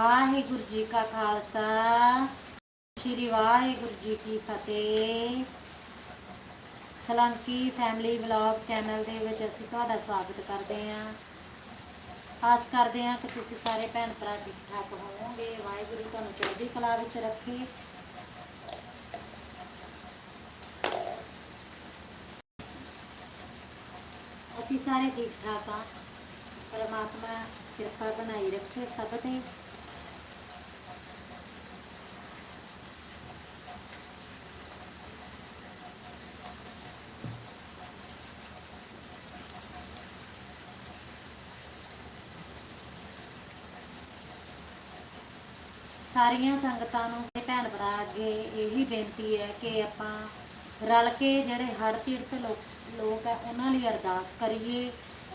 ਵਾਹਿਗੁਰੂ ਜੀ ਕਾ ਖਾਲਸਾ, ਸ੍ਰੀ ਵਾਹਿਗੁਰੂ ਜੀ ਕੀ ਫਤਿਹ। ਸਲੰਕੀ family vlog channel ਦੇ ਵਿੱਚ ਅਸੀਂ ਤੁਹਾਡਾ ਸਵਾਗਤ ਕਰਦੇ ਹਾਂ। ਆਸ ਕਰਦੇ ਹਾਂ ਕਿ ਤੁਸੀਂ ਸਾਰੇ ਭੈਣ ਭਰਾ ਠੀਕ ਠਾਕ ਹੋਵੋਗੇ, ਵਾਹਿਗੁਰੂ ਤੁਹਾਨੂੰ ਚੜ੍ਹਦੀ ਕਲਾ ਵਿੱਚ ਰੱਖੇ। ਅਸੀਂ ਸਾਰੇ ਠੀਕ ਠਾਕ ਹਾਂ। ਪਰਮਾਤਮਾ ਕਿਰਪਾ ਬਣਾਈ ਰੱਖੇ ਸਭ ਤੇ। ਸਾਰੀਆਂ ਸੰਗਤਾਂ ਨੂੰ ਤੇ ਭੈਣ ਭਰਾ ਅੱਗੇ ਇਹੀ ਬੇਨਤੀ ਹੈ ਕਿ ਆਪਾਂ ਰਲ ਕੇ ਜਿਹੜੇ ਹੜ ਪੀੜਤ ਲੋਕ ਹੈ ਉਹਨਾਂ ਲਈ ਅਰਦਾਸ ਕਰੀਏ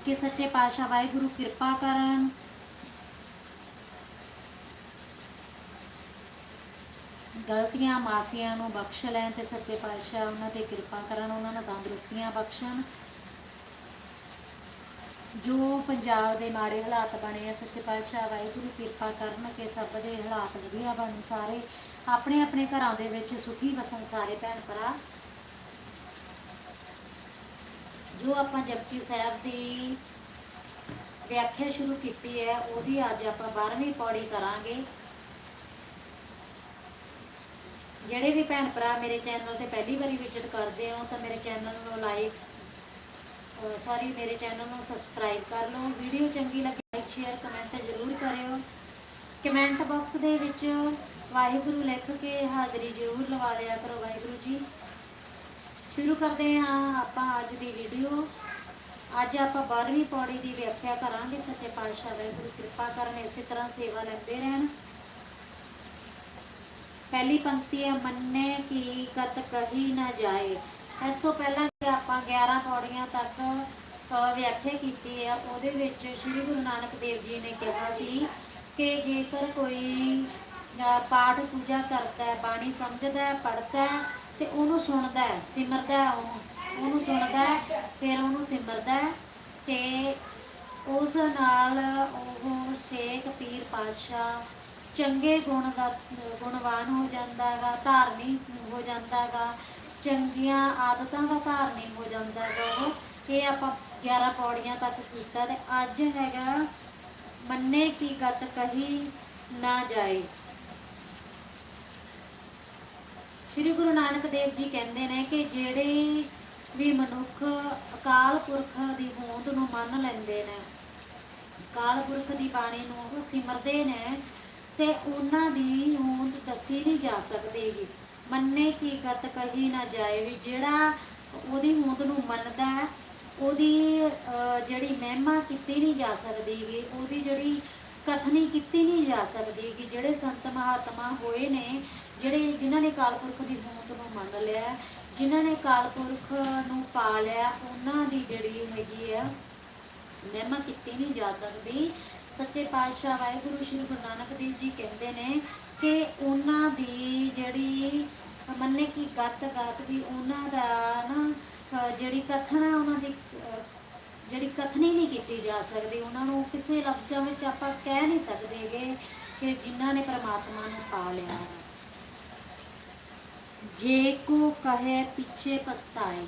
ਕਿ ਸੱਚੇ ਪਾਤਸ਼ਾਹ ਵਾਹਿਗੁਰੂ ਕਿਰਪਾ ਕਰਨ। ਗਲਤੀਆਂ, ਮਾਫੀਆਂ ਨੂੰ ਬਖਸ਼ ਲੈਣ ਤੇ ਸੱਚੇ ਪਾਤਸ਼ਾਹ ਉਹਨਾਂ ਤੇ ਕਿਰਪਾ ਕਰਨ, ਉਹਨਾਂ ਨੂੰ ਤੰਦਰੁਸਤੀਆਂ ਬਖਸ਼ਣ। ਜੋ ਪੰਜਾਬ ਦੇ ਮਾੜੇ ਹਾਲਾਤ ਬਣੇ ਆ, ਸੱਚੇ ਪਾਤਸ਼ਾਹ ਵਾਹਿਗੁਰੂ ਕਿਰਪਾ ਕਰਨ ਕਿ ਸਭ ਦੇ ਹਾਲਾਤ ਵਧੀਆ ਬਣਨ ਸਾਰੇ। ਆਪਣੇ ਆਪਣੇ ਘਰਾਂ ਦੇ ਵਿੱਚ ਸੁਖੀ ਵਸਣ ਸਾਰੇ ਭੈਣ ਭਰਾ। ਜੋ ਆਪਾਂ ਜਪਜੀ ਸਾਹਿਬ ਦੀ ਵਿਆਖਿਆ ਸ਼ੁਰੂ ਕੀਤੀ ਹੈ, ਉਹਦੀ ਅੱਜ ਆਪਾਂ 12ਵੀਂ ਪੌੜੀ ਕਰਾਂਗੇ। ਜਿਹੜੇ ਵੀ ਭੈਣ ਭਰਾ ਮੇਰੇ ਚੈਨਲ ਤੇ ਪਹਿਲੀ ਵਾਰੀ ਵਿਜ਼ਿਟ ਕਰਦੇ ਹੋ, ਤਾਂ ਮੇਰੇ ਚੈਨਲ ਨੂੰ ਲਾਈਕ ਸੌਰੀ ਮੇਰੇ ਚੈਨਲ ਨੂੰ ਸਬਸਕ੍ਰਾਈਬ ਕਰ ਲਓ। ਵੀਡੀਓ ਚੰਗੀ ਲੱਗੇ ਲਾਈਕ ਸ਼ੇਅਰ ਕਮੈਂਟ ਜ਼ਰੂਰ ਕਰਿਓ। ਕਮੈਂਟ ਬਾਕਸ ਦੇ ਵਿੱਚ ਵਾਹਿਗੁਰੂ ਲਿਖ ਕੇ ਹਾਜ਼ਰੀ ਜ਼ਰੂਰ ਲਵਾ ਦਿਆ ਕਰੋ ਵਾਹਿਗੁਰੂ ਜੀ। ਸ਼ੁਰੂ ਕਰਦੇ ਹਾਂ ਆਪਾਂ ਅੱਜ ਦੀ ਵੀਡੀਓ ਅੱਜ ਆਪਾਂ 12ਵੀਂ ਪੌੜੀ ਦੀ ਵਿਆਖਿਆ ਕਰਾਂਗੇ। ਸੱਚੇ ਪਾਤਸ਼ਾਹ ਵਾਹਿਗੁਰੂ ਕਿਰਪਾ ਕਰਨ, ਇਸੇ ਤਰ੍ਹਾਂ ਸੇਵਾ ਲੈਂਦੇ ਰਹਿਣ। ਪਹਿਲੀ ਪੰਕਤੀ ਹੈ, ਮੰਨੇ ਕੀ ਕਤ ਕਹੀ ਨਾ ਜਾਏ। ਇਸ ਤੋਂ ਪਹਿਲਾਂ ਜੇ ਆਪਾਂ 11 ਪੌੜੀਆਂ ਤੱਕ ਵਿਆਖਿਆ ਕੀਤੀ ਹੈ, ਉਹਦੇ ਵਿੱਚ ਸ੍ਰੀ ਗੁਰੂ ਨਾਨਕ ਦੇਵ ਜੀ ਨੇ ਕਿਹਾ ਸੀ ਕਿ ਜੇਕਰ ਕੋਈ ਪਾਠ ਪੂਜਾ ਕਰਦਾ ਹੈ, ਬਾਣੀ ਸਮਝਦਾ ਹੈ, ਪੜ੍ਹਦਾ ਹੈ ਤੇ ਉਹਨੂੰ ਸੁਣਦਾ ਹੈ, ਸਿਮਰਦਾ ਹੈ ਉਹਨੂੰ ਸੁਣਦਾ ਹੈ, ਫਿਰ ਉਹਨੂੰ ਸਿਮਰਦਾ ਹੈ ਤੇ ਉਸ ਨਾਲ ਉਹ ਸ਼ੇਖ ਪੀਰ ਪਾਤਸ਼ਾਹ ਚੰਗੇ ਗੁਣ ਦਾ, ਗੁਣਵਾਨ ਹੋ ਜਾਂਦਾ ਹੈਗਾ, ਧਾਰਨੀ ਹੋ ਜਾਂਦਾ ਹੈਗਾ ਚੰਗੀਆਂ ਆਦਤਾਂ ਦਾ ਧਾਰਨੀ ਹੋ ਜਾਂਦਾ ਹੈਗਾ ਉਹ ਇਹ ਆਪਾਂ 11 ਪੌੜੀਆਂ ਤੱਕ ਕੀਤਾ ਤੇ ਅੱਜ ਹੈਗਾ, ਮੰਨੇ ਕੀ ਗਤ ਕਹੀ ਨਾ ਜਾਏ। ਸ੍ਰੀ ਗੁਰੂ ਨਾਨਕ ਦੇਵ ਜੀ ਕਹਿੰਦੇ ਨੇ ਕਿ ਜਿਹੜੇ ਵੀ ਮਨੁੱਖ ਅਕਾਲ ਪੁਰਖ ਦੀ ਹੋਂਦ ਨੂੰ ਮੰਨ ਲੈਂਦੇ ਨੇ, ਅਕਾਲ ਪੁਰਖ ਦੀ ਬਾਣੀ ਨੂੰ ਸਿਮਰਦੇ ਨੇ ਤੇ ਉਹਨਾਂ ਦੀ ਹੋਂਦ ਦੱਸੀ ਨਹੀਂ ਜਾ ਸਕਦੀ। ਮੰਨੇ ਕੀ ਗਤ ਕਹੀ ਨਾ ਜਾਏ ਵੀ ਜਿਹੜਾ ਉਹਦੀ ਹੋਂਦ ਨੂੰ ਮੰਨਦਾ ਹੈ, ਉਹਦੀ ਜਿਹੜੀ ਮਹਿਮਾ ਕੀਤੀ ਨਹੀਂ ਜਾ ਸਕਦੀ ਉਹਦੀ ਜਿਹੜੀ ਕਥਨੀ ਕੀਤੀ ਨਹੀਂ ਜਾ ਸਕਦੀ ਗੀ, ਜਿਹੜੇ ਸੰਤ ਮਹਾਤਮਾ ਹੋਏ ਨੇ, ਜਿਹੜੇ, ਜਿਨ੍ਹਾਂ ਨੇ ਕਾਲ ਪੁਰਖ ਦੀ ਹੋਂਦ ਨੂੰ ਮੰਨ ਲਿਆ, ਜਿਨ੍ਹਾਂ ਨੇ ਕਾਲ ਪੁਰਖ ਨੂੰ ਪਾ ਲਿਆ, ਉਹਨਾਂ ਦੀ ਜਿਹੜੀ ਹੈਗੀ ਆ, ਮਹਿਮਾ ਕੀਤੀ ਨਹੀਂ ਜਾ ਸਕਦੀ। ਸੱਚੇ ਪਾਤਸ਼ਾਹ ਵਾਹਿਗੁਰੂ ਸ਼੍ਰੀ ਗੁਰੂ ਨਾਨਕ ਦੇਵ ਜੀ ਕਹਿੰਦੇ ਨੇ ਕਿ ਉਹਨਾਂ ਦੀ ਜਿਹੜੀ ਮੰਨੇ ਕੀ ਗੱਤ ਗਾਤ ਵੀ ਉਹਨਾਂ ਦਾ ਨਾ ਜਿਹੜੀ ਕਥਨਾ ਉਹਨਾਂ ਦੀ ਜਿਹੜੀ ਕਥਨੀ ਨਹੀਂ ਕੀਤੀ ਜਾ ਸਕਦੀ, ਉਹਨਾਂ ਨੂੰ ਕਿਸੇ ਲਫ਼ਜ਼ਾਂ ਵਿੱਚ ਆਪਾਂ ਕਹਿ ਨਹੀਂ ਸਕਦੇਗੇ ਕਿ ਜਿਨ੍ਹਾਂ ਨੇ ਪ੍ਰਮਾਤਮਾ ਨੂੰ ਪਾ ਲਿਆ। ਹੈ ਜੇ ਕੋ ਕਹੇ ਪਿੱਛੇ ਪਛਤਾਏ,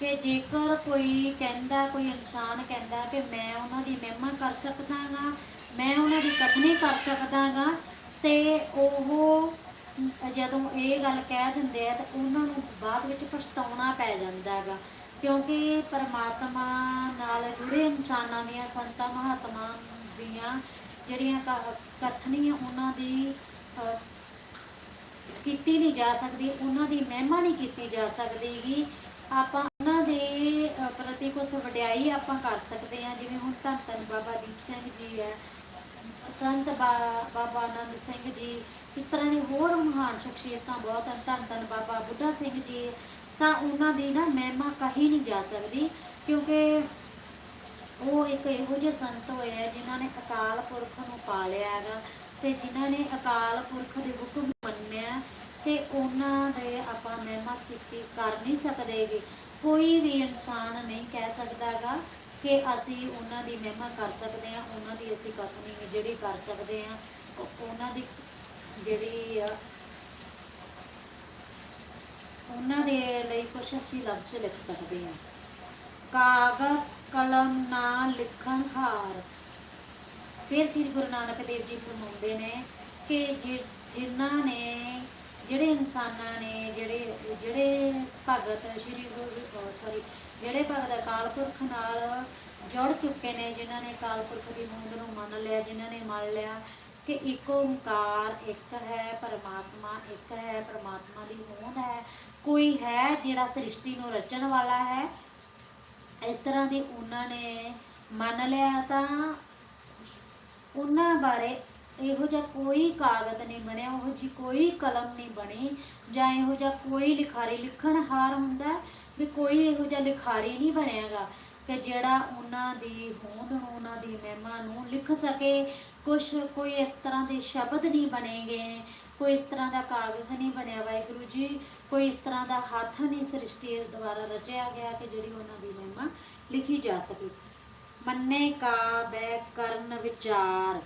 ਕਿ ਜੇਕਰ ਕੋਈ ਕਹਿੰਦਾ, ਕੋਈ ਇਨਸਾਨ ਕਹਿੰਦਾ ਕਿ ਮੈਂ ਉਹਨਾਂ ਦੀ ਮਹਿਮਾ ਕਰ ਸਕਦਾਗਾ ਮੈਂ ਉਹਨਾਂ ਦੀ ਕਥਨੀ ਕਰ ਸਕਦਾਗਾ ਤੇ ਉਹ ਜਦੋਂ ਇਹ ਗੱਲ ਕਹਿ ਦਿੰਦੇ ਆ ਤਾਂ ਉਹਨਾਂ ਨੂੰ ਬਾਅਦ ਵਿੱਚ ਪਛਤਾਉਣਾ ਪੈ ਜਾਂਦਾ ਹੈਗਾ। ਕਿਉਂਕਿ ਪਰਮਾਤਮਾ ਨਾਲ ਜੁੜੇ ਇਨਸਾਨਾਂ ਦੀਆਂ ਸੰਤਾਂ ਮਹਾਤਮਾ ਦੀਆਂ ਜਿਹੜੀਆਂ ਕ- ਕਥਨੀਆਂ ਉਹਨਾਂ ਦੀ ਅਹ, ਕੀਤੀ ਨਹੀਂ ਜਾ ਸਕਦੀ ਉਹਨਾਂ ਦੀ ਮਹਿਮਾ ਨਹੀਂ ਕੀਤੀ ਜਾ ਸਕਦੀਗੀ ਆਪਾਂ ਉਹਨਾਂ ਦੇ ਪ੍ਰਤੀ ਕੁਝ ਵਡਿਆਈ ਆਪਾਂ ਕਰ ਸਕਦੇ ਹਾਂ ਜਿਵੇਂ ਹੁਣ ਧੰਨ ਧੰਨ ਬਾਬਾ ਦੀਪ ਸਿੰਘ ਜੀ ਹੈ। ਸੰਤ ਬਾਬਾ ਆਨੰਦ ਸਿੰਘ ਜੀ ਇਸ ਤਰ੍ਹਾਂ ਦੇ ਹੋਰ ਮਹਾਨ ਸ਼ਖਸੀਅਤਾਂ ਬਹੁਤ ਹਨ, ਧੰਨ ਧੰਨ ਬਾਬਾ ਬੁੱਢਾ ਸਿੰਘ ਜੀ, ਤਾਂ ਉਹਨਾਂ ਦੀ ਨਾ ਮਹਿਮਾ ਕਹੀ ਨਹੀਂ ਜਾ ਸਕਦੀ, ਕਿਉਂਕਿ ਉਹ ਇੱਕ ਇਹੋ ਜਿਹੇ ਸੰਤ ਹੋਏ ਆ, ਜਿਨ੍ਹਾਂ ਨੇ ਅਕਾਲ ਪੁਰਖ ਨੂੰ ਪਾਲਿਆ ਹੈਗਾ, ਤੇ ਜਿਨ੍ਹਾਂ ਨੇ ਅਕਾਲ ਪੁਰਖ ਦੇ ਹੁਕਮ ਮੰਨਿਆ, ਤੇ ਉਹਨਾਂ ਦੇ ਆਪਾਂ ਮਹਿਮਾ ਕੀਤੀ ਕਰ ਨਹੀਂ ਸਕਦੇਗੇ ਕੋਈ ਵੀ ਇਨਸਾਨ ਨਹੀਂ ਕਹਿ ਸਕਦਾਗਾ ਕਿ ਅਸੀਂ ਉਹਨਾਂ ਦੀ ਮਹਿਮਾ ਕਰ ਸਕਦੇ ਹਾਂ, ਉਹਨਾਂ ਦੀ ਅਸੀਂ ਕਥਨੀ ਜਿਹੜੀ ਕਰ ਸਕਦੇ ਹਾਂ ਉਹਨਾਂ ਦੀ ਜਿਹੜੀ ਆ ਉਹਨਾਂ ਦੇ ਲਈ ਕੁਛ ਅਸੀਂ ਲਫ਼ਜ਼ ਲਿਖ ਸਕਦੇ ਹਾਂ। ਕਾਗਜ਼ ਕਲਮ ਨਾ ਲਿਖਣ ਹਾਰ। ਫਿਰ ਸ੍ਰੀ ਗੁਰੂ ਨਾਨਕ ਦੇਵ ਜੀ ਫਰਮਾਉਂਦੇ ਨੇ ਕਿ ਜਿ- ਜਿਨ੍ਹਾਂ ਨੇ, ਜਿਹੜੇ ਇਨਸਾਨਾਂ ਨੇ, ਜਿਹੜੇ ਜਿਹੜੇ ਭਗਤ ਸ੍ਰੀ ਗੁਰੂ ਸੌਰੀ ਜਿਹੜੇ ਭਗਤ ਅਕਾਲ ਪੁਰਖ ਨਾਲ ਜੁੜ ਚੁੱਕੇ ਨੇ, ਜਿਨ੍ਹਾਂ ਨੇ ਅਕਾਲ ਪੁਰਖ ਦੀ ਹੋਂਦ ਨੂੰ ਮੰਨ ਲਿਆ, ਜਿਨ੍ਹਾਂ ਨੇ ਮੰਨ ਲਿਆ ਕਿ ਇੱਕ ਓੰਕਾਰ ਇੱਕ ਹੈ, ਪਰਮਾਤਮਾ ਇੱਕ ਹੈ, ਪਰਮਾਤਮਾ ਦੀ ਹੋਂਦ ਹੈ, ਕੋਈ ਹੈ ਜਿਹੜਾ ਸ੍ਰਿਸ਼ਟੀ ਨੂੰ ਰਚਣ ਵਾਲਾ ਹੈ। ਇਸ ਤਰ੍ਹਾਂ ਦੀ ਉਹਨਾਂ ਨੇ ਮੰਨ ਲਿਆ ਤਾਂ ਉਹਨਾਂ ਬਾਰੇ ਇਹੋ ਜਿਹਾ ਕੋਈ ਕਾਗਜ਼ ਨਹੀਂ ਬਣਿਆ, ਉਹੋ ਜੀ ਕੋਈ ਕਲਮ ਨਹੀਂ ਬਣੀ ਜਾਂ ਇਹੋ ਜਿਹਾ ਕੋਈ ਲਿਖਾਰੀ ਲਿਖਣਹਾਰ ਹੁੰਦਾ। ਵੀ ਕੋਈ ਇਹੋ ਜਿਹਾ ਲਿਖਾਰੀ ਨਹੀਂ ਬਣਿਆਗਾ ਕਿ ਜਿਹੜਾ ਉਹਨਾਂ ਦੀ ਹੋਂਦ ਨੂੰ, ਉਹਨਾਂ ਦੀ ਮਹਿਮਾ ਨੂੰ ਲਿਖ ਸਕੇ। ਕੁਛ, ਕੋਈ ਇਸ ਤਰ੍ਹਾਂ ਦੇ ਸ਼ਬਦ ਨਹੀਂ ਬਣੇਗੇ, ਕੋਈ ਇਸ ਤਰ੍ਹਾਂ ਦਾ ਕਾਗਜ਼ ਨਹੀਂ ਬਣਿਆ ਵਾਹਿਗੁਰੂ ਜੀ, ਕੋਈ ਇਸ ਤਰ੍ਹਾਂ ਦਾ ਹੱਥ ਨਹੀਂ ਸ੍ਰਿਸ਼ਟੀ ਦੁਆਰਾ ਰਚਿਆ ਗਿਆ ਕਿ ਜਿਹੜੀ ਉਹਨਾਂ ਦੀ ਮਹਿਮਾ ਲਿਖੀ ਜਾ ਸਕੇ। ਮੰਨੇ ਕਾ ਬੈ ਕਰਨ ਵਿਚਾਰ।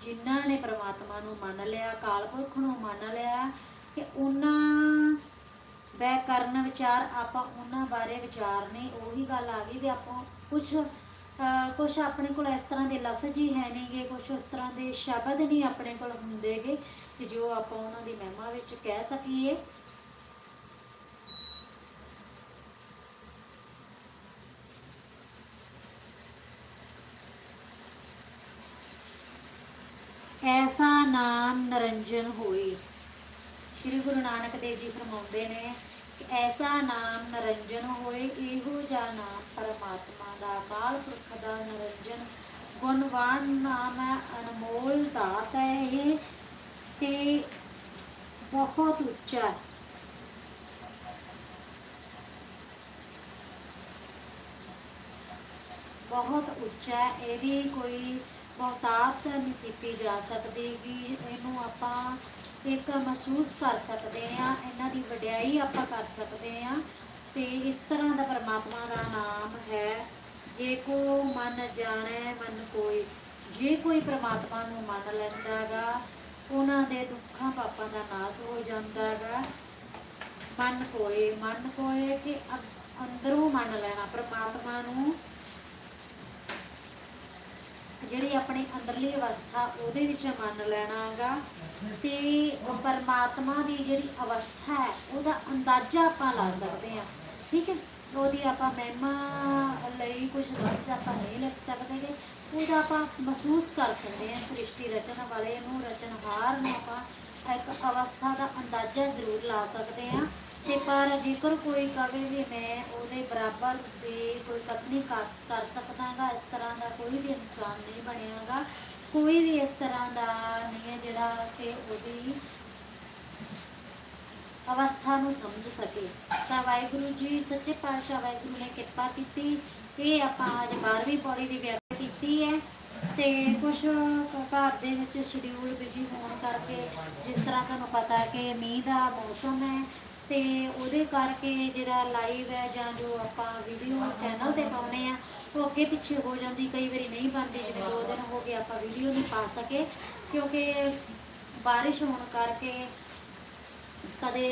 ਜਿਨ੍ਹਾਂ ਨੇ ਪ੍ਰਮਾਤਮਾ ਨੂੰ ਮੰਨ ਲਿਆ ਕਾਲ ਪੁਰਖ ਨੂੰ ਮੰਨ ਲਿਆ ਕਿ ਉਹਨਾਂ ਬੈ ਕਰਨ ਵਿਚਾਰ ਆਪਾਂ ਉਹਨਾਂ ਬਾਰੇ ਵਿਚਾਰਨੇ ਉਹੀ ਗੱਲ ਆ ਗਈ ਵੀ ਆਪਾਂ ਕੁਝ ਕੁਝ ਆਪਣੇ ਕੋਲ ਇਸ ਤਰ੍ਹਾਂ ਦੇ ਲਫ਼ਜ਼ ਹੀ ਹੈ ਨਹੀਂਗੇ ਕੁਝ ਉਸ ਤਰ੍ਹਾਂ ਦੇ ਸ਼ਬਦ ਨਹੀਂ ਆਪਣੇ ਕੋਲ ਹੁੰਦੇਗੇ ਕਿ ਜੋ ਆਪਾਂ ਉਹਨਾਂ ਦੀ ਮਹਿਮਾ ਵਿੱਚ ਕਹਿ ਸਕੀਏ। ਐਸਾ ਨਾਮ ਨਰੰਜਨ ਹੋਏ। ਸ਼੍ਰੀ ਗੁਰੂ ਨਾਨਕ ਦੇਵ ਜੀ ਫਰਮਾਉਂਦੇ ਨੇ ਐਸਾ ਨਾਮ ਨਰੰਜਨ ਹੋਏ, ਇਹੋ ਜਿਹਾ ਨਾਮ ਪਰਮਾਤਮਾ ਦਾ, ਅਕਾਲ ਪੁਰਖ ਦਾ ਨਰੰਜਨ। ਗੁਣਵਾਨ ਨਾਮ ਹੈ ਅਨਮੋਲ ਦਾਤ ਹੈ ਇਹ, ਤੇ ਬਹੁਤ ਉੱਚਾ ਹੈ। ਬਹੁਤ ਉੱਚਾ ਹੈ, ਇਹਦੀ ਕੋਈ ਬਹੁਤਾਤ ਨਹੀਂ ਕੀਤੀ ਜਾ ਸਕਦੀ ਕਿ ਇਹਨੂੰ ਆਪਾਂ ਇੱਕ ਮਹਿਸੂਸ ਕਰ ਸਕਦੇ ਆ ਇਹਨਾਂ ਦੀ ਵਡਿਆਈ ਆਪਾਂ ਕਰ ਸਕਦੇ ਆ ਤੇ ਇਸ ਤਰ੍ਹਾਂ ਦਾ ਪਰਮਾਤਮਾ ਦਾ ਨਾਮ ਹੈ, ਜੇ ਕੋ ਮਨ ਜਾਣੈ ਮਨ ਕੋਈ ਜੇ ਕੋਈ ਪਰਮਾਤਮਾ ਨੂੰ ਮੰਨ ਲੈਂਦਾਗਾ ਉਹਨਾਂ ਦੇ ਦੁੱਖਾਂ ਪਾਪਾਂ ਦਾ ਨਾਸ਼ ਹੋ ਜਾਂਦਾਗਾ ਮਨ ਕੋਏ ਮਨ ਕੋਏ ਕਿ ਅੰਦਰੋਂ ਮੰਨ ਲੈਣਾ, ਪਰਮਾਤਮਾ ਨੂੰ ਜਿਹੜੀ ਆਪਣੀ ਅੰਦਰਲੀ ਅਵਸਥਾ, ਉਹਦੇ ਵਿੱਚ ਮੰਨ ਲੈਣਾਗਾ ਤੇ ਉਹ ਪਰਮਾਤਮਾ ਦੀ ਜਿਹੜੀ ਅਵਸਥਾ ਹੈ, ਉਹਦਾ ਅੰਦਾਜ਼ਾ ਆਪਾਂ ਲਾ ਸਕਦੇ ਹਾਂ। ਠੀਕ ਹੈ? ਉਹਦੀ ਆਪਾਂ ਮਹਿਮਾ ਲਈ ਕੁਝ ਲਫ਼ਜ਼ ਆਪਾਂ ਨਹੀਂ ਲਿਖ ਸਕਦੇਗੇ। ਉਹਦਾ ਆਪਾਂ ਮਹਿਸੂਸ ਕਰ ਸਕਦੇ ਹਾਂ, ਸ੍ਰਿਸ਼ਟੀ ਰਚਨ ਵਾਲੇ ਨੂੰ, ਰਚਨਹਾਰ ਨੂੰ ਆਪਾਂ ਇੱਕ ਅਵਸਥਾ ਦਾ ਅੰਦਾਜ਼ਾ ਜ਼ਰੂਰ ਲਾ ਸਕਦੇ ਹਾਂ। ਤੇ ਪਰ ਜੇਕਰ ਕੋਈ ਕਵੇ ਵੀ ਮੈਂ ਉਹਦੇ ਬਰਾਬਰ ਦੀ ਕੋਈ ਕਥਨੀ ਕਰ ਸਕਦਾਗਾ, ਇਸ ਤਰ੍ਹਾਂ ਦਾ ਕੋਈ ਵੀ ਇਨਸਾਨ ਨਹੀਂ ਬਣਿਆਗਾ, ਕੋਈ ਵੀ ਇਸ ਤਰ੍ਹਾਂ ਦਾ ਨਹੀਂ ਹੈ ਜਿਹੜਾ ਕਿ ਉਹਦੀ ਅਵਸਥਾ ਨੂੰ ਸਮਝ ਸਕੇ। ਤਾਂ ਵਾਹਿਗੁਰੂ ਜੀ, ਸੱਚੇ ਪਾਤਸ਼ਾਹ ਵਾਹਿਗੁਰੂ ਨੇ ਕਿਰਪਾ ਕੀਤੀ ਇਹ ਆਪਾਂ ਅੱਜ 12ਵੀਂ ਪੌੜੀ ਦੀ ਵਿਆਖਿਆ ਕੀਤੀ ਹੈ ਤੇ ਕੁਝ ਘਰ ਦੇ ਵਿੱਚ ਸ਼ਡਿਊਲ ਬਿਜ਼ੀ ਹੋਣ ਕਰਕੇ ਜਿਸ ਤਰ੍ਹਾਂ ਤੁਹਾਨੂੰ ਪਤਾ ਕਿ ਮੀਂਹ ਦਾ ਮੌਸਮ ਹੈ ਤੇ ਉਹਦੇ ਕਰਕੇ ਜਿਹੜਾ ਲਾਈਵ ਹੈ ਜਾਂ ਜੋ ਆਪਾਂ ਵੀਡੀਓ ਚੈਨਲ ਤੇ ਪਾਉਨੇ ਆ ਉਹ ਅੱਗੇ ਪਿੱਛੇ ਹੋ ਜਾਂਦੀ, ਕਈ ਵਾਰੀ ਨਹੀਂ ਬਣਦੀ, ਜਿਵੇਂ ਦੋ ਦਿਨ ਹੋ ਗਏ ਆਪਾਂ ਵੀਡੀਓ ਨਹੀਂ ਪਾ ਸਕੇ, ਕਿਉਂਕਿ ਬਾਰਿਸ਼ ਹੋਣ ਕਰਕੇ ਕਦੇ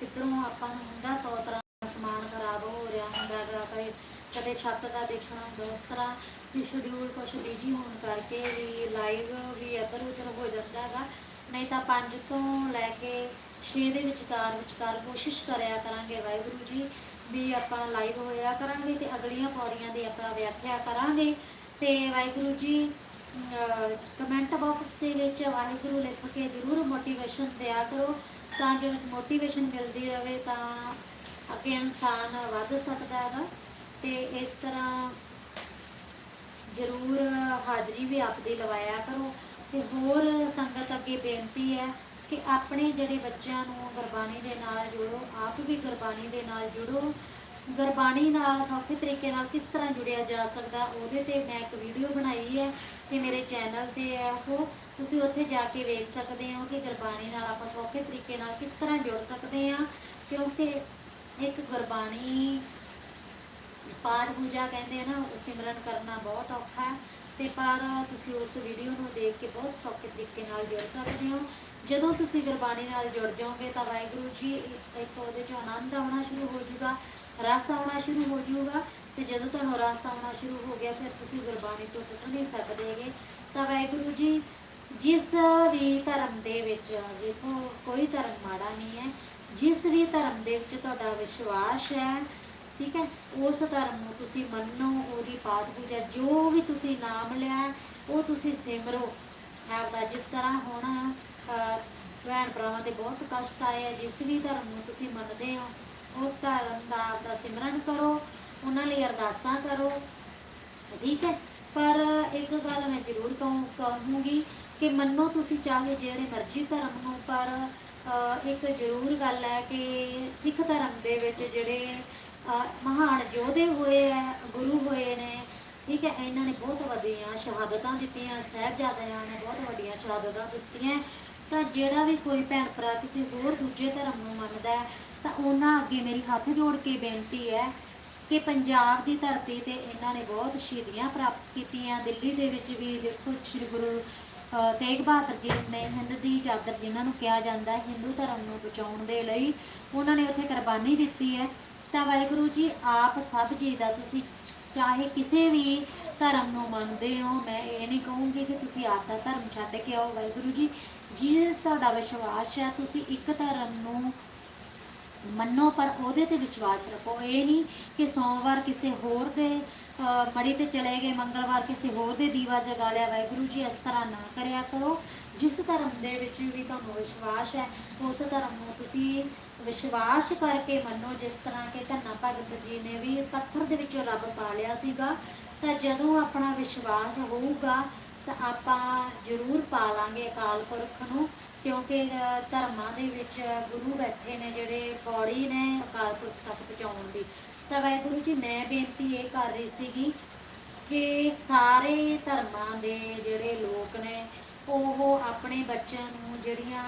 ਕਿੱਧਰੋਂ ਆਪਾਂ ਨੂੰ ਹੁੰਦਾ, ਸੌ ਤਰ੍ਹਾਂ ਦਾ ਸਮਾਨ ਖਰਾਬ ਹੋ ਰਿਹਾ ਹੁੰਦਾ ਹੈਗਾ, ਕਦੇ ਕਦੇ ਛੱਤ ਦਾ ਦੇਖਣਾ ਹੁੰਦਾ, ਉਸ ਤਰ੍ਹਾਂ ਵੀ ਸ਼ਡਿਊਲ ਕੁਛ ਬਿਜ਼ੀ ਹੋਣ ਕਰਕੇ ਵੀ ਲਾਈਵ ਵੀ ਇੱਧਰ ਉੱਧਰ ਹੋ ਜਾਂਦਾ ਹੈਗਾ, ਨਹੀਂ ਤਾਂ 5 ਤੋਂ ਲੈ ਕੇ 6 ਦੇ ਵਿਚਕਾਰ ਵਿਚਕਾਰ ਕੋਸ਼ਿਸ਼ ਕਰਿਆ ਕਰਾਂਗੇ ਵਾਹਿਗੁਰੂ ਜੀ ਵੀ ਆਪਾਂ ਲਾਈਵ ਹੋਇਆ ਕਰਾਂਗੇ ਤੇ ਅਗਲੀਆਂ ਪੌੜੀਆਂ ਦੀ ਆਪਾਂ ਵਿਆਖਿਆ ਕਰਾਂਗੇ ਤੇ ਵਾਹਿਗੁਰੂ ਜੀ ਕਮੈਂਟ ਬਾਕਸ ਦੇ ਵਿੱਚ ਵਾਹਿਗੁਰੂ ਲਿਖ ਕੇ ਜ਼ਰੂਰ ਮੋਟੀਵੇਸ਼ਨ ਦਿਆ ਕਰੋ ਤਾਂ ਜੋ ਮੋਟੀਵੇਸ਼ਨ ਮਿਲਦੀ ਰਹੇ ਤਾਂ ਅੱਗੇ ਇਨਸਾਨ ਵੱਧ ਸਕਦਾ ਹੈਗਾ ਤੇ ਇਸ ਤਰ੍ਹਾਂ ਜ਼ਰੂਰ ਹਾਜ਼ਰੀ ਵੀ ਆਪਦੀ ਲਵਾਇਆ ਕਰੋ ਤੇ ਹੋਰ ਸੰਗਤ ਅੱਗੇ ਬੇਨਤੀ ਹੈ ਕਿ ਆਪਣੇ ਜਿਹੜੇ ਬੱਚਿਆਂ ਨੂੰ ਗੁਰਬਾਣੀ ਦੇ ਨਾਲ ਜੋੜੋ, ਆਪ ਵੀ ਗੁਰਬਾਣੀ ਦੇ ਨਾਲ ਜੁੜੋ। ਗੁਰਬਾਣੀ ਨਾਲ ਸੌਖੇ ਤਰੀਕੇ ਨਾਲ ਕਿਸ ਤਰ੍ਹਾਂ ਜੁੜਿਆ ਜਾ ਸਕਦਾ, ਉਹਦੇ ਤੇ ਮੈਂ ਇੱਕ ਵੀਡੀਓ ਬਣਾਈ ਹੈ ਤੇ ਮੇਰੇ ਚੈਨਲ ਤੇ ਹੈ ਉਹ। ਤੁਸੀਂ ਉੱਥੇ ਜਾ ਕੇ ਵੇਖ ਸਕਦੇ ਹੋ ਕਿ ਗੁਰਬਾਣੀ ਨਾਲ ਆਪਾਂ ਸੌਖੇ ਤਰੀਕੇ ਨਾਲ ਕਿਸ ਤਰ੍ਹਾਂ ਜੁੜ ਸਕਦੇ ਹਾਂ। ਕਿਉਂਕਿ ਇੱਕ ਗੁਰਬਾਣੀ ਪਾਠ ਪੂਜਾ ਕਹਿੰਦੇ ਆ ਨਾ, ਸਿਮਰਨ ਕਰਨਾ ਬਹੁਤ ਔਖਾ ਹੈ ਤੇ ਪਰ ਤੁਸੀਂ ਉਸ ਵੀਡੀਓ ਨੂੰ ਦੇਖ ਕੇ ਬਹੁਤ ਸੌਖੇ ਤਰੀਕੇ ਨਾਲ ਜੁੜ ਸਕਦੇ ਹੋ। ਜਦੋਂ ਤੁਸੀਂ ਗੁਰਬਾਣੀ ਨਾਲ ਜੁੜ ਜਾਓਗੇ ਤਾਂ ਵਾਹਿਗੁਰੂ ਜੀ ਇੱਕ ਉਹਦੇ ਚ ਆਨੰਦ ਆਉਣਾ ਸ਼ੁਰੂ ਹੋ ਜਾਊਗਾ, ਰਸ ਆਉਣਾ ਸ਼ੁਰੂ ਹੋ ਜਾਊਗਾ ਤੇ ਜਦੋਂ ਤੁਹਾਨੂੰ ਰਸ ਆਉਣਾ ਸ਼ੁਰੂ ਹੋ ਗਿਆ, ਫਿਰ ਤੁਸੀਂ ਗੁਰਬਾਣੀ ਤੋਂ ਟੁੱਟ ਨਹੀਂ ਸਕਦੇਗੇ ਤਾਂ ਵਾਹਿਗੁਰੂ ਜੀ, ਜਿਸ ਵੀ ਧਰਮ ਦੇ ਵਿੱਚ ਦੇਖੋ, ਕੋਈ ਧਰਮ ਮਾੜਾ ਨਹੀਂ ਹੈ। ਜਿਸ ਵੀ ਧਰਮ ਦੇ ਵਿੱਚ ਤੁਹਾਡਾ ਵਿਸ਼ਵਾਸ ਹੈ, ਠੀਕ ਹੈ, ਉਸ ਧਰਮ ਨੂੰ ਤੁਸੀਂ ਮੰਨੋ, ਉਹਦੀ ਪਾਠ ਪੂਜਾ, ਜੋ ਵੀ ਤੁਸੀਂ ਨਾਮ ਲਿਆ, ਉਹ ਤੁਸੀਂ ਸਿਮਰੋ। ਆਪਦਾ ਜਿਸ ਤਰ੍ਹਾਂ ਹੁਣ ਭੈਣ ਭਰਾਵਾਂ ਦੇ ਬਹੁਤ ਕਸ਼ਟ ਆਏ ਆ ਜਿਸ ਵੀ ਧਰਮ ਨੂੰ ਤੁਸੀਂ ਮੰਨਦੇ ਹੋ ਉਸ ਧਰਮ ਦਾ ਆਪਦਾ ਸਿਮਰਨ ਕਰੋ ਉਹਨਾਂ ਲਈ ਅਰਦਾਸਾਂ ਕਰੋ। ਠੀਕ ਹੈ? ਪਰ ਇੱਕ ਗੱਲ ਮੈਂ ਜ਼ਰੂਰ ਕਹੂੰ ਕਹੂੰਗੀ ਕਿ ਮੰਨੋ ਤੁਸੀਂ ਚਾਹੇ ਜਿਹੜੇ ਮਰਜ਼ੀ ਧਰਮ ਨੂੰ ਪਰ ਅਹ, ਇੱਕ ਜ਼ਰੂਰ ਗੱਲ ਹੈ ਕਿ ਸਿੱਖ ਧਰਮ ਦੇ ਵਿੱਚ ਜਿਹੜੇ ਮਹਾਨ ਯੋਧੇ ਹੋਏ ਆ ਗੁਰੂ ਹੋਏ ਨੇ ਠੀਕ ਹੈ? ਇਹਨਾਂ ਨੇ ਬਹੁਤ ਵੱਡੀਆਂ ਸ਼ਹਾਦਤਾਂ ਦਿੱਤੀਆਂ ਸਾਹਿਬਜ਼ਾਦਿਆਂ ਨੇ ਬਹੁਤ ਵੱਡੀਆਂ ਸ਼ਹਾਦਤਾਂ ਦਿੱਤੀਆਂ। ਤਾਂ ਜਿਹੜਾ ਵੀ ਕੋਈ ਭੈਣ ਭਰਾ ਕਿਸੇ ਹੋਰ ਦੂਜੇ ਧਰਮ ਨੂੰ ਮੰਨਦਾ ਹੈ, ਤਾਂ ਉਹਨਾਂ ਅੱਗੇ ਮੇਰੀ ਹੱਥ ਜੋੜ ਕੇ ਬੇਨਤੀ ਹੈ ਕਿ ਪੰਜਾਬ ਦੀ ਧਰਤੀ ਤੇ ਇਹਨਾਂ ਨੇ ਬਹੁਤ ਸ਼ਹੀਦੀਆਂ ਪ੍ਰਾਪਤ ਕੀਤੀਆਂ। ਦਿੱਲੀ ਦੇ ਵਿੱਚ ਵੀ ਦੇਖੋ ਸ੍ਰੀ ਗੁਰੂ ਤੇਗ ਬਹਾਦਰ ਜੀ ਨੇ ਹਿੰਦ ਦੀ ਚਾਦਰ ਜਿਨ੍ਹਾਂ ਨੂੰ ਕਿਹਾ ਜਾਂਦਾ ਹੈ, ਹਿੰਦੂ ਧਰਮ ਨੂੰ ਬਚਾਉਣ ਦੇ ਲਈ ਉਹਨਾਂ ਨੇ ਉੱਥੇ ਕੁਰਬਾਨੀ ਦਿੱਤੀ ਹੈ। ਤਾਂ ਵਾਹਿਗੁਰੂ ਜੀ, ਆਪ ਸਭ ਜੀ ਦਾ ਤੁਸੀਂ ਚਾਹੇ ਕਿਸੇ ਵੀ ਧਰਮ ਨੂੰ ਮੰਨਦੇ ਹੋ, ਮੈਂ ਇਹ ਨਹੀਂ ਕਹੂੰਗੀ ਕਿ ਤੁਸੀਂ ਆਪ ਦਾ ਧਰਮ ਛੱਡ ਕੇ ਆਓ ਵਾਹਿਗੁਰੂ ਜੀ। ਜਿਹਦੇ ਤੁਹਾਡਾ ਵਿਸ਼ਵਾਸ ਹੈ ਤੁਸੀਂ ਇੱਕ ਧਰਮ ਨੂੰ ਮੰਨੋ ਪਰ ਉਹਦੇ ਤੇ ਵਿਸ਼ਵਾਸ ਰੱਖੋ। ਇਹ ਨਹੀਂ ਕਿ ਸੋਮਵਾਰ ਕਿਸੇ ਹੋਰ ਦੇ ਅਹ, ਮੜੀ ਤੇ ਚਲੇ ਗਏ ਮੰਗਲਵਾਰ ਕਿਸੇ ਹੋਰ ਦੇ ਦੀਵਾ ਜਗਾ ਲਿਆ ਵਾਹਿਗੁਰੂ ਜੀ ਇਸ ਤਰ੍ਹਾਂ ਨਾ ਕਰਿਆ ਕਰੋ। ਜਿਸ ਧਰਮ ਦੇ ਵਿੱਚ ਵੀ ਤੁਹਾਨੂੰ ਵਿਸ਼ਵਾਸ ਹੈ ਉਸ ਧਰਮ ਨੂੰ ਤੁਸੀਂ ਵਿਸ਼ਵਾਸ ਕਰਕੇ ਮੰਨੋ ਜਿਸ ਤਰ੍ਹਾਂ ਕਿ ਧੰਨਾ ਭਗਤ ਜੀ ਨੇ ਵੀ ਪੱਥਰ ਦੇ ਵਿੱਚੋਂ ਰੱਬ ਪਾ ਲਿਆ ਸੀਗਾ। ਤਾਂ ਜਦੋਂ ਆਪਣਾ ਵਿਸ਼ਵਾਸ ਹੋਊਗਾ ਤਾਂ ਆਪਾਂ ਜ਼ਰੂਰ ਪਾ ਲਾਂਗੇ ਅਕਾਲ ਪੁਰਖ ਨੂੰ, ਕਿਉਂਕਿ ਧਰਮਾਂ ਦੇ ਵਿੱਚ ਗੁਰੂ ਬੈਠੇ ਨੇ ਜਿਹੜੇ ਪੌੜੀ ਨੇ ਅਕਾਲ ਪੁਰਖ ਤੱਕ ਪਹੁੰਚਾਉਣ ਦੀ। ਤਾਂ ਵਾਹਿਗੁਰੂ ਜੀ, ਮੈਂ ਬੇਨਤੀ ਇਹ ਕਰ ਰਹੀ ਸੀਗੀ ਕਿ ਸਾਰੇ ਧਰਮਾਂ ਦੇ ਜਿਹੜੇ ਲੋਕ ਨੇ, ਉਹ ਆਪਣੇ ਬੱਚਿਆਂ ਨੂੰ ਜਿਹੜੀਆਂ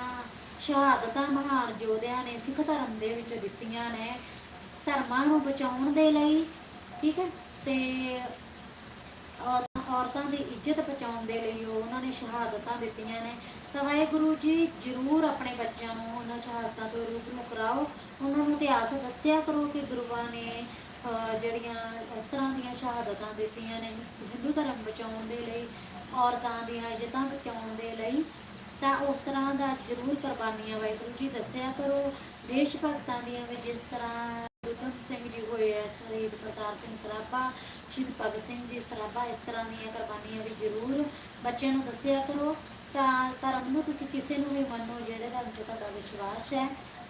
ਸ਼ਹਾਦਤਾਂ ਮਹਾਨ ਯੋਧਿਆਂ ਨੇ ਸਿੱਖ ਧਰਮ ਦੇ ਵਿੱਚ ਦਿੱਤੀਆਂ ਨੇ ਧਰਮਾਂ ਨੂੰ ਬਚਾਉਣ ਦੇ ਲਈ, ਠੀਕ ਹੈ? ਤੇ ਔਰਤਾਂ ਦੀ ਇੱਜ਼ਤ ਬਚਾਉਣ ਦੇ ਲਈ ਉਹਨਾਂ ਨੇ ਸ਼ਹਾਦਤਾਂ ਦਿੱਤੀਆਂ ਨੇ। ਤਾਂ ਵਾਹਿਗੁਰੂ ਜੀ, ਜ਼ਰੂਰ ਆਪਣੇ ਬੱਚਿਆਂ ਨੂੰ ਉਹਨਾਂ ਸ਼ਹਾਦਤਾਂ ਤੋਂ ਰੂਬਰੂ ਕਰਾਓ ਉਹਨਾਂ ਨੂੰ ਇਤਿਹਾਸ ਦੱਸਿਆ ਕਰੋ ਕਿ ਗੁਰੂਆਂ ਨੇ ਜਿਹੜੀਆਂ ਇਸ ਤਰ੍ਹਾਂ ਦੀਆਂ ਸ਼ਹਾਦਤਾਂ ਦਿੱਤੀਆਂ ਨੇ ਹਿੰਦੂ ਧਰਮ ਬਚਾਉਣ ਦੇ ਲਈ, ਔਰਤਾਂ ਦੀਆਂ ਇੱਜ਼ਤਾਂ ਬਚਾਉਣ ਦੇ ਲਈ, ਤਾਂ ਉਸ ਤਰ੍ਹਾਂ ਦਾ ਜ਼ਰੂਰ ਕੁਰਬਾਨੀਆਂ ਵਾਹਿਗੁਰੂ ਜੀ ਦੱਸਿਆ ਕਰੋ। ਦੇਸ਼ ਭਗਤਾਂ ਦੀਆਂ ਵੀ ਜਿਸ ਤਰ੍ਹਾਂ ਉਧਮ ਸਿੰਘ ਜੀ ਹੋਏ ਆ, ਸ਼ਹੀਦ ਕਰਤਾਰ ਸਿੰਘ ਸਰਾਭਾ, ਸ਼ਹੀਦ ਭਗਤ ਸਿੰਘ ਜੀ ਸਰਾਭਾ, ਇਸ ਤਰ੍ਹਾਂ ਦੀਆਂ ਕੁਰਬਾਨੀਆਂ ਵੀ ਜ਼ਰੂਰ ਬੱਚਿਆਂ ਨੂੰ ਦੱਸਿਆ ਕਰੋ। ਤਾਂ ਧਰਮ ਨੂੰ ਤੁਸੀਂ ਕਿਸੇ ਨੂੰ ਵੀ ਮੰਨੋ, ਜਿਹੜੇ ਧਰਮ 'ਚ ਤੁਹਾਡਾ ਵਿਸ਼ਵਾਸ ਹੈ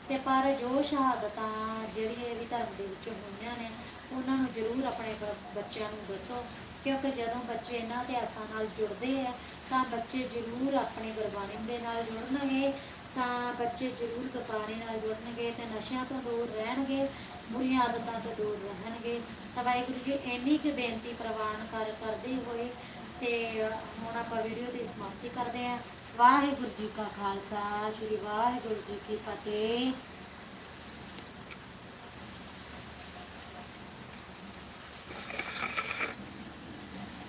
ਤੇ ਪਰ ਜੋ ਸ਼ਹਾਦਤਾਂ ਜਿਹੜੀਆਂ ਵੀ ਧਰਮ ਦੇ ਵਿੱਚ ਹੋਈਆਂ ਨੇ, ਉਹਨਾਂ ਨੂੰ ਜ਼ਰੂਰ ਆਪਣੇ ਬੱਚਿਆਂ ਨੂੰ ਦੱਸੋ। ਕਿਉਂਕਿ ਜਦੋਂ ਬੱਚੇ ਇਹਨਾਂ ਇਤਿਹਾਸਾਂ ਨਾਲ ਜੁੜਦੇ ਆ, ਤਾਂ ਬੱਚੇ ਜ਼ਰੂਰ ਆਪਣੀ ਗੁਰਬਾਣੀ ਦੇ ਨਾਲ ਜੁੜਨਗੇ, ਤਾਂ ਬੱਚੇ ਜ਼ਰੂਰ ਗੁਰਬਾਣੀ ਨਾਲ ਜੁੜਨਗੇ ਤੇ ਨਸ਼ਿਆਂ ਤੋਂ ਦੂਰ ਰਹਿਣਗੇ। ਬੁਰੀਆਂ ਆਦਤਾਂ ਤੋਂ ਦੂਰ ਰਹਿਣਗੇ। ਤਾਂ ਵਾਹਿਗੁਰੂ ਜੀ, ਇੰਨੀ ਕੁ ਬੇਨਤੀ ਪ੍ਰਵਾਨ ਕਰ, ਕਰਦੇ ਹੋਏ ਤੇ ਹੁਣ ਆਪਾਂ ਵੀਡੀਓ ਦੀ ਸਮਾਪਤੀ ਕਰਦੇ ਹਾਂ। ਵਾਹਿਗੁਰੂ ਜੀ ਕਾ ਖਾਲਸਾ, ਸ੍ਰੀ ਵਾਹਿਗੁਰੂ ਜੀ ਕੀ ਫਤਿਹ।